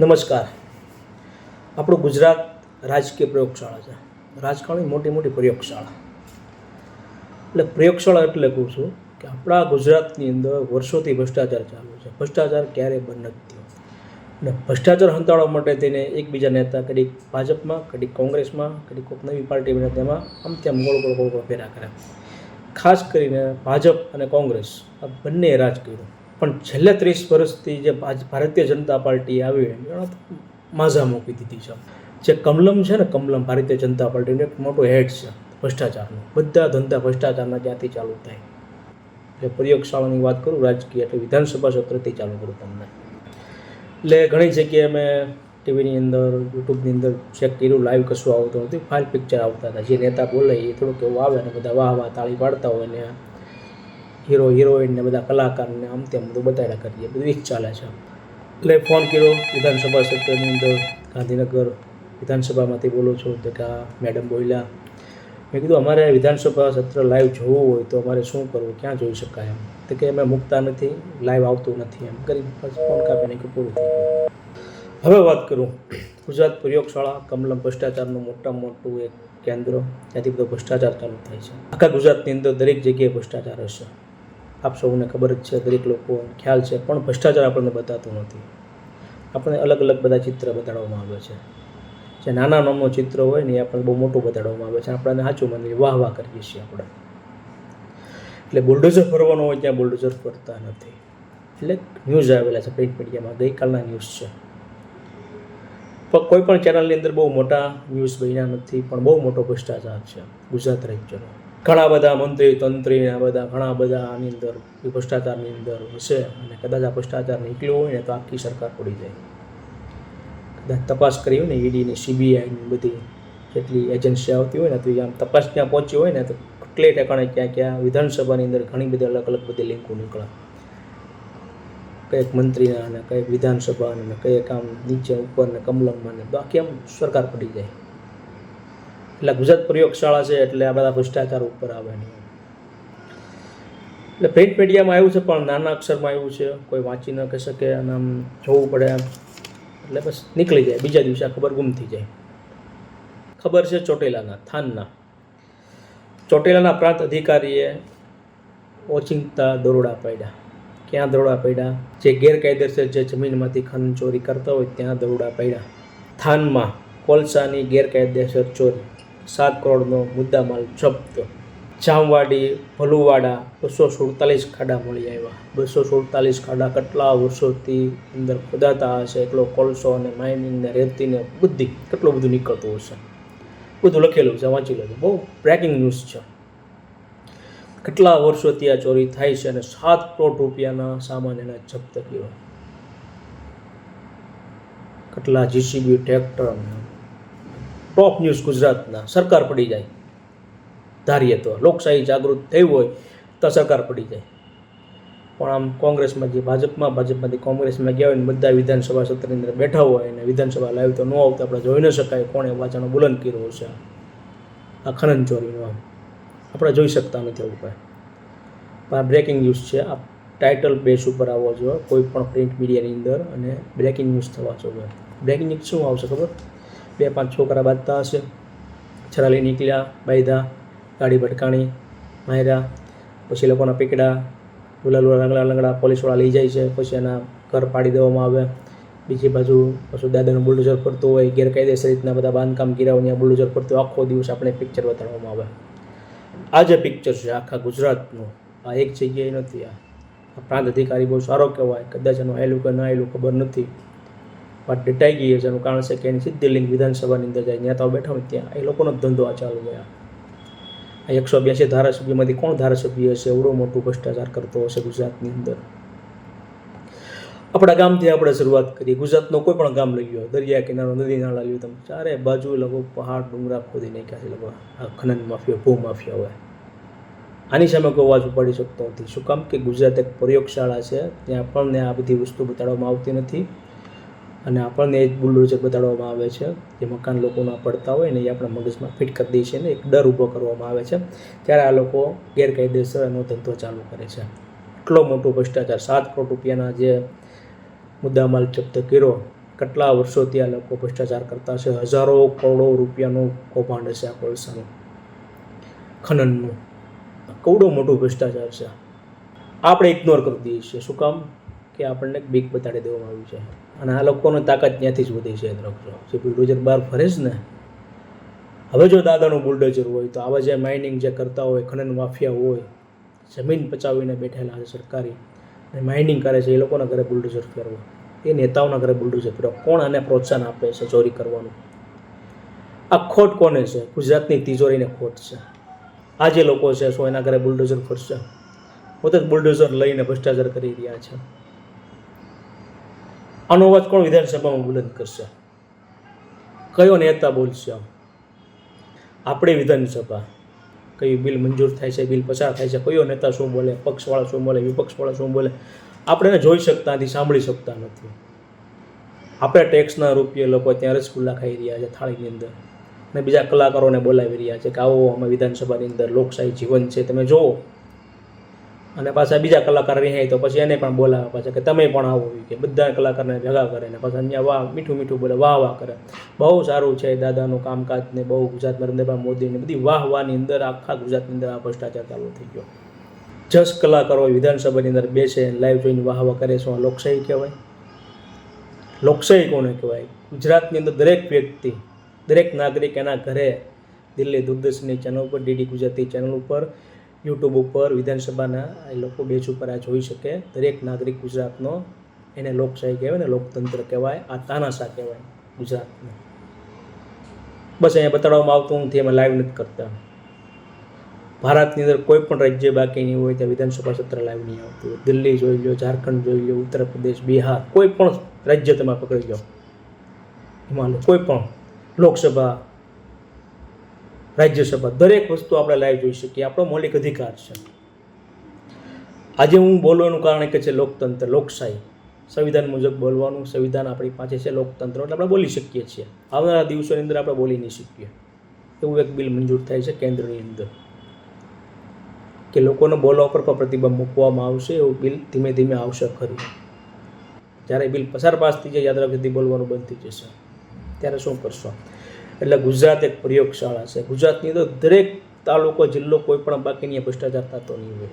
નમસ્કાર. આપણું ગુજરાત રાજકીય પ્રયોગશાળા છે. રાજકારણની મોટી મોટી પ્રયોગશાળા. એટલે પ્રયોગશાળા એટલે કહું છું કે આપણા ગુજરાતની અંદર વર્ષોથી ભ્રષ્ટાચાર ચાલુ છે. ભ્રષ્ટાચાર ક્યારેય બંધ નથી થયો. અને ભ્રષ્ટાચાર હંતાળવા માટે તેને એકબીજા નેતા, કડીક ભાજપમાં, કડીક કોંગ્રેસમાં કદી કોઈક નવી પાર્ટી બને તેમાં આમ તેમ ગોળ ગોળ ગોળ ફેરા કર્યા ખાસ કરીને ભાજપ અને કોંગ્રેસ આ બંને રાજ કર્યું પણ છેલ્લા ત્રીસ વર્ષથી જે ભારતીય જનતા પાર્ટી આવી માઝા મૂકી દીધી છે. જે કમલમ છે ને, કમલમ ભારતીય જનતા પાર્ટીનું એક મોટો હેડ છે ભ્રષ્ટાચારનું. બધા ધંધા ભ્રષ્ટાચારના ત્યાંથી ચાલુ થાય. એટલે પ્રયોગશાળાની વાત કરું, રાજકીય એટલે વિધાનસભા સત્રથી ચાલુ કરું તમને. એટલે ઘણી જગ્યાએ મેં ટીવીની અંદર, યુટ્યુબની અંદર ચેક કર્યું લાઈવ કશું આવતું નથી ફાઇલ પિક્ચર આવતા હતા. જે નેતા બોલે એ થોડુંક એવું આવે ને, બધા વાહ વાહ તાળી પાડતા હોય ને. હીરો હિરોઈન ને બધા કલાકારને આમ તેમ બધું બતાવ્યા કરીએ. બધું એક ચાલે છે એટલે ફોન કર્યો વિધાનસભા સત્રની અંદર, ગાંધીનગર વિધાનસભામાંથી બોલું છું તો કે આ મેડમ બોલ્યા. મેં કીધું, અમારે વિધાનસભા સત્ર લાઈવ જોવું હોય તો અમારે શું કરવું? ક્યાં જોઈ શકાય? એમ. તો કે અમે મૂકતા નથી લાઈવ આવતું નથી એમ. કરી ફોન કાપીને કે પૂરું થઈ હવે વાત કરું. ગુજરાત પ્રયોગશાળા, કમલમ ભ્રષ્ટાચારનું મોટામાં મોટું એક કેન્દ્ર, ત્યાંથી બધો ભ્રષ્ટાચાર ચાલુ થાય છે. આખા ગુજરાતની અંદર દરેક જગ્યાએ ભ્રષ્ટાચાર હશે. આપ સૌને ખબર જ છે, દરેક લોકો ખ્યાલ છે, પણ ભ્રષ્ટાચાર આપણને બતાતું નથી. આપણને અલગ અલગ બધા ચિત્ર બતાડવામાં આવે છે. જે નાના નામનો ચિત્ર હોય ને એ આપણને બહુ મોટું બતાડવામાં આવે છે. આપણને સાચું મને વાહ વાહ કરીએ છીએ આપણે. એટલે બુલડોઝર ફરવાનો હોય ત્યાં બુલડોઝર ફરતા નથી. એટલે ન્યૂઝ આવેલા છે પ્રિન્ટ મીડિયામાં ગઈકાલના ન્યૂઝ છે. પણ કોઈ પણ ચેનલની અંદર બહુ મોટા ન્યૂઝ બન્યા નથી, પણ બહુ મોટો ભ્રષ્ટાચાર છે. ગુજરાત રાજ્યનો. ઘણા બધા મંત્રી તંત્રી બધા, ઘણા બધા આની અંદર ભ્રષ્ટાચારની અંદર હશે અને કદાચ આ ભ્રષ્ટાચાર નીકળ્યો હોય ને તો આખી સરકાર પડી જાય. કદાચ તપાસ કરી હોય ને ઈડીની સીબીઆઈની બધી જેટલી એજન્સી આવતી હોય ને તો એ આમ તપાસ ત્યાં પહોંચી હોય ને તો કેટલે ઠેકાણે ક્યાં ક્યાં વિધાનસભાની અંદર ઘણી બધી અલગ અલગ બધી લિંકો નીકળે. કંઈક મંત્રીના અને કંઈક વિધાનસભાને અને કંઈક આમ નીચે ઉપર ને કમલમમાં ને બાકી આમ સરકાર પડી જાય. એટલે ગુજરાત પ્રયોગશાળા છે એટલે આ બધા ભ્રષ્ટાચાર ઉપર આવે એટલે પ્રિન્ટ મીડિયામાં આવ્યું છે પણ નાના અક્ષરમાં આવ્યું છે, કોઈ વાંચી ન કહી શકે અને આમ જોવું પડે એમ. એટલે બસ નીકળી જાય, બીજા દિવસે આ ખબર ગુમ થઈ જાય. ખબર છે ચોટેલાના, થાનના. ચોટીલાના પ્રાંત અધિકારીએ ઓચિંતા દરોડા પાડ્યા. ક્યાં દરોડા પડ્યા? જે ગેરકાયદેસર જે જમીનમાંથી ખનન ચોરી કરતા હોય ત્યાં દરોડા પડ્યા. થાનમાં કોલસાની ગેરકાયદેસર ચોરી. સાત કરોડનો મુદ્દામાલ જપ્ત. જામવાડી, ભલુવાડા બસો સુડતાલીસ ખાડા મળી આવ્યા. બસો સુડતાલીસ ખાડા કેટલા વર્ષોથી અંદર ખોદાતા હશે એટલો કોલસો અને માઇનિંગને રેતીને બુદ્ધિ કેટલું બધું નીકળતું હશે? બધું લખેલું છે, વાંચી લેજો. બહુ બ્રેકિંગ ન્યૂઝ છે. કેટલા વર્ષોથી આ ચોરી થાય છે અને સાત કરોડ રૂપિયાના સામાન એને જપ્ત કર્યો. કેટલા જીસીબી ટ્રેક્ટર ટોપ ન્યૂઝ ગુજરાતના, સરકાર પડી જાય. ધારીએ તો લોકશાહી જાગૃત થઈ હોય તો સરકાર પડી જાય. પણ આમ કોંગ્રેસમાં જે ભાજપમાં, ભાજપમાંથી કોંગ્રેસમાં ગયા હોય ને બધા વિધાનસભા સત્રની અંદર બેઠા હોય અને વિધાનસભા લાવ્યું તો ન આવતા આપણે જોઈ ન શકાય કોણે વાચાનો બુલંદ કર્યો છે આ ખનન ચોરીનો આમ. આપણે જોઈ શકતા નથી એવું કાંઈ. પણ બ્રેકિંગ ન્યૂઝ છે, આ ટાઇટલ બેસ ઉપર આવવો જોઈએ કોઈ પણ પ્રિન્ટ મીડિયાની અંદર અને બ્રેકિંગ ન્યૂઝ થવા જોઈએ બ્રેકિંગ ન્યૂઝ શું આવશે ખબર? બે પાંચ છોકરા બાંધતા હશે. છરા લઈ નીકળ્યા બાયધા ગાડી ભટકાણી માર્યા, પછી લોકોના પીકડા, લુલા લુલા લંગડા લંગડા પોલીસવાળા લઈ જાય છે, પછી એના ઘર પાડી દેવામાં આવે. બીજી બાજુ પછી દાદાનું બુલડોઝર ફરતું હોય, ગેરકાયદેસર રીતના બધા બાંધકામ કર્યા હોય બુલડોઝર ફરતું આખો દિવસ આપણે પિક્ચર બતાડવામાં આવે. આ જે પિક્ચર છે, આખા ગુજરાતનું, આ એક જગ્યાએ નથી, આ પ્રાંત અધિકારી બહુ સારો કહેવાય. કદાચ એનું આવેલું કે ન આવેલું ખબર નથી. પણ ડટાઈ ગઈ છે, એનું કારણ છે કે એની સીધી લિંક વિધાનસભાની અંદર જાય નેતાઓ બેઠા હોય ત્યાં. એ લોકોનો ધંધો આ ચાલુ હોય આ. એકસો બ્યાસી ધારાસભ્યમાંથી કોણ ધારાસભ્ય હશે? એવડો મોટું ભ્રષ્ટાચાર કરતો હશે ગુજરાતની અંદર. આપણા ગામથી આપણે શરૂઆત કરીએ. ગુજરાતનો કોઈ પણ ગામ લઈ દરિયા કિનારો, નદી નાળા લ્યો તમે. ચારે બાજુ લગો પહાડ, ડુંગરા ખોદી નાખ્યા છે લગભગ. આ ખનન માફિયા, ભૂ માફિયા હોય. આની સામે કોઈ અવાજ ઉપાડી શકતો નથી. શું કામ કે ગુજરાત એક પ્રયોગશાળા છે? ત્યાં આપણને આ બધી વસ્તુ બતાડવામાં આવતી નથી. અને આપણને એ જ બુલડોઝર બતાડવામાં આવે છે જે મકાન લોકોના પડતા હોય ને એ આપણા મગજમાં ફિટ કરી દે છે ને એક ડર ઊભો કરવામાં આવે છે. ત્યારે આ લોકો ગેરકાયદેસર એનો ધંધો ચાલુ કરે છે. એટલો મોટો ભ્રષ્ટાચાર, સાત કરોડ રૂપિયાના જે મુદ્દામાલ જપ્ત કર્યો, કેટલા વર્ષોથી આ લોકો ભ્રષ્ટાચાર કરતા છે? હજારો કરોડો રૂપિયાનું કૌભાંડ હશે આ કોલસાનું. ખનનનું. કવડો મોટો ભ્રષ્ટાચાર છે. આપણે ઇગ્નોર કરી દઈએ છીએ. શું કામ? કે આપણને બીક બતાડી દેવામાં આવ્યું છે. અને આ લોકોની તાકાત ત્યાંથી જ વધી છે રાખજો. જે બુલડોઝર બહાર ફરે છે ને, હવે જો દાદાનું બુલડોઝર હોય તો આવા જે માઇનિંગ જે કરતા હોય, ખનન માફિયા હોય, જમીન પચાવીને બેઠેલા છે સરકારી, અને માઇનિંગ કરે છે, એ લોકોના ઘરે બુલડોઝર ફેરવા. એ નેતાઓના ઘરે બુલડોઝર ફેરવા. કોણ આને પ્રોત્સાહન આપે છે ચોરી કરવાનું? આ ખોટ કોને છે? ગુજરાતની તિજોરીને ખોટ છે. આ જે લોકો છે, શું એના ઘરે બુલડોઝર ફરશે? પોતે બુલડોઝર લઈને ભ્રષ્ટાચાર કરી રહ્યા છે. આનો અવાજ કોણ વિધાનસભામાં બુલંદ કરશે? કયો નેતા બોલશે આમ? આપણે વિધાનસભા. કયું બિલ મંજૂર થાય છે, બિલ પસાર થાય છે, કયો નેતા શું બોલે, પક્ષવાળા શું બોલે, વિપક્ષવાળા શું બોલે, આપણે જોઈ શકતા નથી, સાંભળી શકતા નથી. આપણે ટેક્સના રૂપિયે લોકો ત્યાં રસગુલ્લા ખાઈ રહ્યા છે થાળીની અંદર અને બીજા કલાકારોને બોલાવી રહ્યા છે કે આવો અમે વિધાનસભાની અંદર લોકશાહી જીવન છે, તમે જુઓ. અને પાછા બીજા કલાકાર રહે તો પછી એને પણ બોલાવે પાછા કે તમે પણ આવો કે બધા કલાકારને ભેગા કરે ને પાછા અહીંયા વાહ મીઠું મીઠું બોલે, વાહ વાહ કરે. બહુ સારું છે દાદાનું કામકાજ ને બહુ ગુજરાત નરેન્દ્રભાઈ મોદીને બધી વાહ વાહની અંદર આખા ગુજરાતની અંદર આ ભ્રષ્ટાચાર ચાલુ થઈ ગયો. જસ કલાકારો વિધાનસભાની અંદર બેસે લાઈવ જોઈને વાહ વાહ કરે શું લોકશાહી કહેવાય? લોકશાહી કોને કહેવાય? ગુજરાતની અંદર દરેક વ્યક્તિ, દરેક નાગરિક એના ઘરે દિલ્હી દૂરદર્શનની ચેનલ ઉપર, ડીડી ગુજરાતી ચેનલ ઉપર યુટ્યુબ ઉપર વિધાનસભાના એ લોકો બેચ ઉપર આ જોઈ શકે. દરેક નાગરિક ગુજરાતનો એને લોકશાહી કહેવાય ને લોકતંત્ર કહેવાય, આ તાનાશા કહેવાય ગુજરાતને. બસ અહીંયા બતાડવામાં આવતું નથી, એમાં લાઈવ નથી કરતા. ભારતની અંદર કોઈ પણ રાજ્ય બાકી નહીં હોય ત્યાં વિધાનસભા સત્ર લાઈવ નહીં આવતું દિલ્હી જોઈ લો ઝારખંડ જોઈ લો ઉત્તર પ્રદેશ બિહાર, કોઈ પણ રાજ્ય તમે પકડી લો એમાં કોઈ પણ લોકસભા રાજ્યસભા, દરેક વસ્તુ આપણે લાઈવ જોઈ શકીએ. આપણો મૌલિક અધિકાર છે. આજે હું બોલવાનું કારણ એક છે લોકતંત્ર, લોકશાહી. સંવિધાન મુજબ બોલવાનું, સંવિધાન આપણી પાસે છે લોકતંત્ર, એટલે આપણે બોલી શકીએ છીએ. આવનારા દિવસોની અંદર આપણે બોલી નહીં શકીએ. એવું એક બિલ મંજૂર થાય છે કેન્દ્રની અંદર. કે લોકોને બોલવા પર પણ પ્રતિબંધ મૂકવામાં આવશે, એવું બિલ ધીમે ધીમે આવશે ખરું. જ્યારે બિલ પસાર પાસ થઈ જાય, યાદ રાખીથી બોલવાનું બંધ થઈ જશે. ત્યારે શું કરશો? એટલે ગુજરાત એક પ્રયોગશાળા છે. ગુજરાતની અંદર દરેક તાલુકો, જિલ્લો કોઈ પણ બાકીની ભ્રષ્ટાચાર થતો નહીં હોય.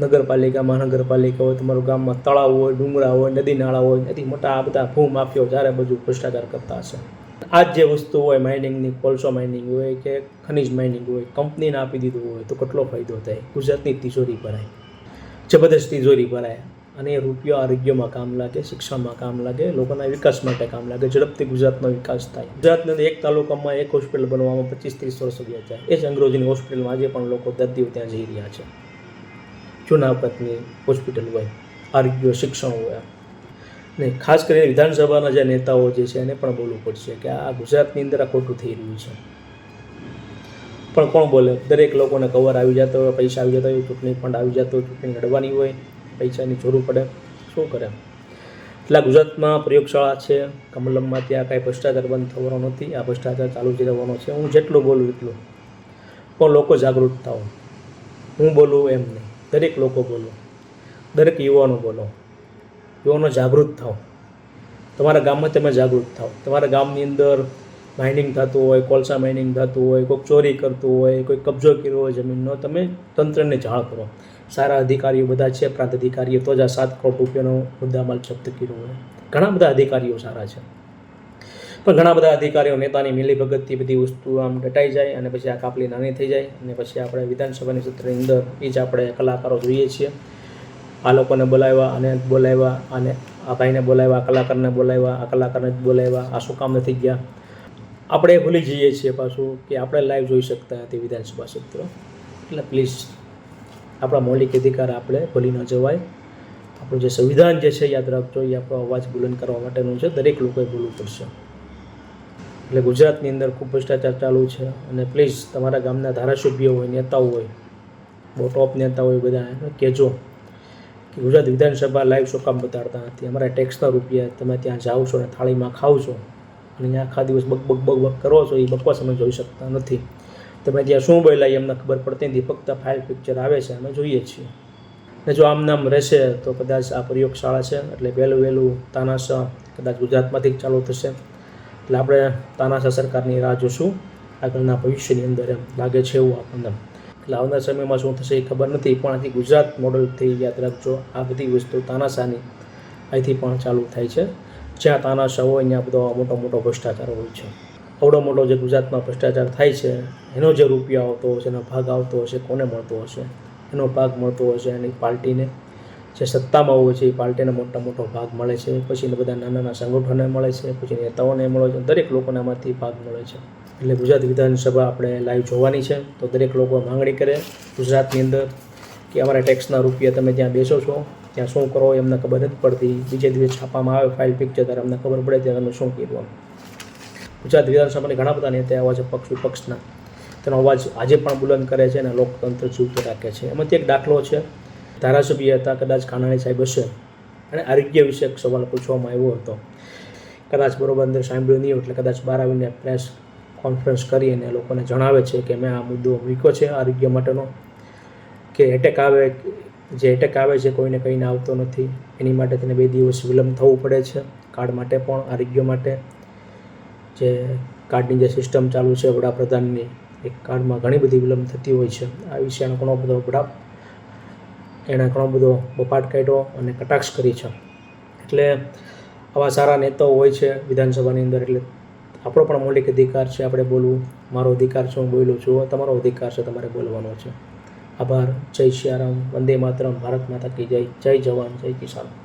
નગરપાલિકા, મહાનગરપાલિકા હોય, તમારું ગામમાં તળાવ હોય, ડુંગરા હોય, નદી નાળા હોય નથી મોટા આ બધા ભૂ માફિયાઓ જ્યારે બધું ભ્રષ્ટાચાર કરતા હશે. આ જે વસ્તુ હોય માઇનિંગની કોલસો માઇનિંગ હોય કે ખનિજ માઇનિંગ હોય, કંપનીને આપી દીધું હોય તો કેટલો ફાયદો થાય? ગુજરાતની તિજોરી ભરાય. જબરદસ્ત તિજોરી ભરાય. અને એ રૂપિયો આરોગ્યમાં કામ લાગે, શિક્ષણમાં કામ લાગે, લોકોના વિકાસ માટે કામ લાગે, ઝડપથી ગુજરાતનો વિકાસ થાય. ગુજરાતની એક તાલુકામાં એક હોસ્પિટલ બનવામાં પચીસ ત્રીસ વર્ષ ગયા છે એ જ અંગ્રેજીની હોસ્પિટલમાં આજે પણ લોકો દર્દીઓ ત્યાં જઈ રહ્યા છે. જૂના વખતની હોસ્પિટલ હોય, આરોગ્ય, શિક્ષણ હોય. ને ખાસ કરીને વિધાનસભાના જે નેતાઓ જે છે એને પણ બોલવું પડશે કે આ ગુજરાતની અંદર આ ખોટું થઈ રહ્યું છે. પણ કોણ બોલે? દરેક લોકોને કવર આવી જતો હોય, પૈસા આવી જતા હોય, ચૂંટણી ફંડ આવી જતો હોય, ચૂંટણી લડવાની હોય પૈસાની જરૂર પડે. શું કરે? એટલે ગુજરાતમાં પ્રયોગશાળા છે. કમલમમાં ત્યાં કાંઈ ભ્રષ્ટાચાર બંધ થવાનો નથી. આ ભ્રષ્ટાચાર ચાલુ જ રહેવાનો છે. હું જેટલું બોલું એટલું. પણ લોકો જાગૃત થાઓ. હું બોલું એમ નહીં. દરેક લોકો બોલો. દરેક યુવાનો બોલો. યુવાનો જાગૃત થાઓ. તમારા ગામમાં તમે જાગૃત થાઓ. તમારા ગામની અંદર માઇનિંગ થતું હોય, કોલસા માઇનિંગ થતું હોય, કોઈક ચોરી કરતું હોય, કોઈ કબજો કર્યો હોય જમીનનો, તમે તંત્રને જાણ કરો. સારા અધિકારીઓ બધા છે, પ્રાંત અધિકારીઓ, તો જ આ સાત કરોડ રૂપિયાનો મુદ્દામાલ જપ્ત કર્યો હોય. ઘણા બધા અધિકારીઓ સારા છે. પણ ઘણા બધા અધિકારીઓ નેતાની મિલીભગતથી બધી વસ્તુ આમ ડટાઈ જાય અને પછી આ કાપલી નાની થઈ જાય અને પછી આપણે વિધાનસભાની સત્રની અંદર એ જ આપણે કલાકારો જોઈએ છીએ. આ લોકોને બોલાવ્યા અને બોલાવ્યા અને આ ભાઈને બોલાવ્યા, આ કલાકારને બોલાવ્યા, આ કલાકારને જ બોલાવ્યા, આ શું કામ નથી ગયા? આપણે ભૂલી જઈએ છીએ પાછું કે આપણે લાઈવ જોઈ શકતા નથી વિધાનસભા સત્ર. એટલે પ્લીઝ આપણા મૌલિક અધિકાર આપણે ભૂલી ન જવાય. આપણું જે સંવિધાન જે છે, યાદ રાખજો, એ આપણો અવાજ બુલંદ કરવા માટેનું છે. દરેક લોકોએ બોલવું પડશે. એટલે ગુજરાતની અંદર ખૂબ ભ્રષ્ટાચાર ચાલુ છે અને પ્લીઝ તમારા ગામના ધારાસભ્યો હોય, નેતાઓ હોય, બહુ ટોપ નેતા હોય બધા કહેજો કે ગુજરાત વિધાનસભા લાઈવ શું કામ બતાડતા નથી? અમારા ટેક્સના રૂપિયા તમે ત્યાં જાઓ છો અને થાળીમાં ખાઓ છો અને આખા દિવસ બક બક બક બક કરો છો, એ બકવાસ અમે જોઈ શકતા નથી. તમે ત્યાં શું બોલાય એમને ખબર પડતી નથી. ફક્ત ફાઇલ પિક્ચર આવે છે, અમે જોઈએ છીએ. ને જો આમ નામ રહેશે તો કદાચ આ પ્રયોગશાળા છે, એટલે વહેલું વહેલું તાનાશા કદાચ ગુજરાતમાંથી જ ચાલુ થશે. એટલે આપણે તાનાશા સરકારની રાહ જોશું. આગળના ભવિષ્યની અંદર એમ લાગે છે એવું આપણને. એટલે આવનાર સમયમાં શું થશે એ ખબર નથી, પણ આથી ગુજરાત મોડલથી યાદ રાખજો, આ બધી વસ્તુ તાનાશાની અહીંથી પણ ચાલુ થાય છે. જ્યાં તાનાશા હોય, ત્યાં બધો મોટો મોટો ભ્રષ્ટાચાર હોય છે. અવડો મોટો જે ગુજરાતમાં ભ્રષ્ટાચાર થાય છે, એનો જે રૂપિયા આવતો હશે, એનો ભાગ આવતો હશે, કોને મળતો હશે? એનો ભાગ મળતો હશે એની પાર્ટીને. જે સત્તામાં હોય છે, એ પાર્ટીને મોટા મોટો ભાગ મળે છે. પછી એને બધા નાના નાના સંગઠનોને મળે છે, પછી નેતાઓને મળે છે, દરેક લોકોને આમાંથી ભાગ મળે છે. એટલે ગુજરાત વિધાનસભા આપણે લાઈવ જોવાની છે, તો દરેક લોકો માંગણી કરે ગુજરાતની અંદર કે અમારા ટેક્સના રૂપિયા તમે જ્યાં બેસો છો, ત્યાં શું કરો, એમને ખબર નથી પડતી. બીજે દિવસે છાપામાં આવે ફાઇલ પિક્ચર ત્યારે અમને ખબર પડે ત્યારે તમે શું કીધું ગુજરાત વિધાનસભાની ઘણા બધા નેતા એવા છે પક્ષ વિપક્ષના. તેનો અવાજ આજે પણ બુલંદ કરે છે અને લોકતંત્ર જીવતો રાખે છે. એમાંથી એક દાખલો છે. ધારાસભ્ય હતા, કદાચ કાનાણી સાહેબ હશે. અને આરોગ્ય વિષયક સવાલ પૂછવામાં આવ્યો હતો. કદાચ બરોબર અંદર સાંભળ્યું નહીં એટલે કદાચ બહાર આવીને પ્રેસ કોન્ફરન્સ કરી અને લોકોને જણાવે છે કે મેં આ મુદ્દો મૂક્યો છે આરોગ્ય માટેનો. કે એટેક આવે, જે એટેક આવે છે કોઈને કંઈને આવતો નથી. એની માટે તેને બે દિવસ વિલંબ થવું પડે છે. કાર્ડ માટે પણ, આરોગ્ય માટે. જે કાર્ડની જે સિસ્ટમ ચાલુ છે વડાપ્રધાનની, એ કાર્ડમાં ઘણી બધી વિલંબ થતી હોય છે. આ વિષયનો ઘણો બધો વડા એણે ઘણો બધો બપાટ કાઢ્યો અને કટાક્ષ કરી છે. એટલે આવા સારા નેતાઓ હોય છે વિધાનસભાની અંદર, એટલે આપણો પણ મૌલિક અધિકાર છે આપણે બોલવું. મારો અધિકાર છે, હું બોલું છું. તમારો અધિકાર છે, તમારે બોલવાનો છે. આભાર. જય સિયારામ વંદે માતરમ. ભારત માતા કી જય. જય જવાન. જય કિસાન.